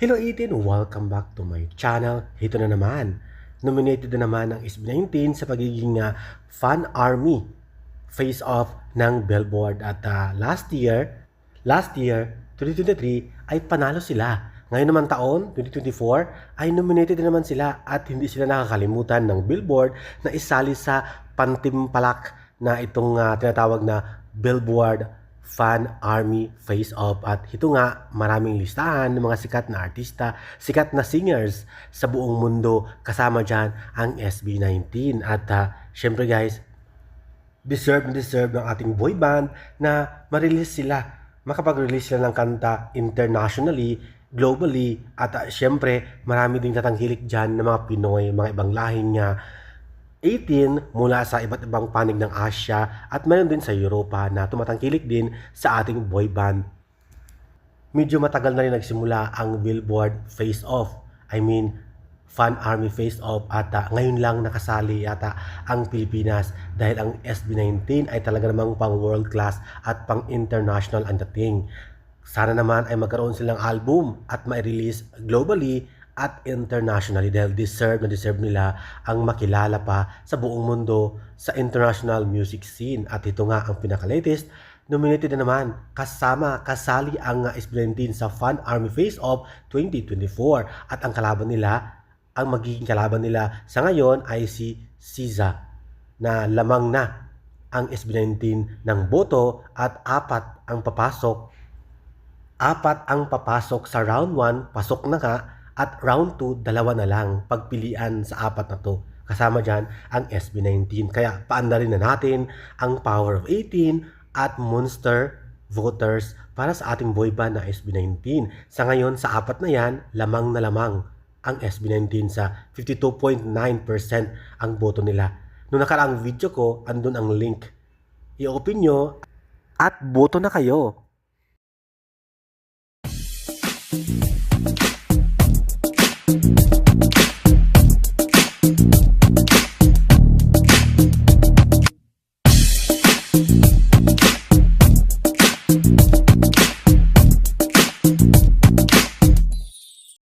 Hello 18! Welcome back to my channel. Ito na naman. Nominated na naman ang SB19 sa pagiging ah, Fan Army face-off ng Billboard. At ah, last year, last year, 2023, ay panalo sila. Ngayon naman taon, 2024, ay nominated na naman sila at hindi sila nakakalimutan ng Billboard na isali sa pantimpalak na itong ah, tinatawag na Billboard Fan Army Face Off. At ito nga maraming listahan ng mga sikat na artista, sikat na singers sa buong mundo kasama dyan ang SB19 at ah, syempre guys deserve na deserve ng ating boy band na ma-release sila makapag-release sila ng kanta internationally globally. At ah, syempre marami ding tatangkilik dyan ng mga Pinoy mga ibang lahing nga 18 mula sa iba't ibang panig ng Asia at mayroon din sa Europa na tumatangkilik din sa ating boy band. Medyo matagal na rin nagsimula ang Billboard Face Off. I mean, Fan Army Face Off at ah, ngayon lang nakasali yata ang Pilipinas dahil ang SB19 ay talaga namang pang world class at pang international ang dating. Sana naman ay magkaroon silang album at ma-release globally at internationally dahil deserve na deserve nila ang makilala pa sa buong mundo sa international music scene. At ito nga ang pinaka-latest, nominated na naman kasama kasali ang SB19 sa Fan Army Face Off 2024 at ang kalaban nila ang magiging kalaban nila sa ngayon ay si Siza na lamang na ang SB19 ng boto at apat ang papasok apat ang papasok sa round 1, pasok na nga, at round 2, dalawa na lang pagpilian sa apat na to. Kasama dyan ang SB19. Kaya paanda rin na natin ang Power of 18 at Monster voters para sa ating boy band na SB19. Sa ngayon, sa apat na yan, lamang na lamang ang SB19 sa 52.9% ang boto nila. Noong nakaraang video ko, andun ang link. I-open nyo at boto na kayo.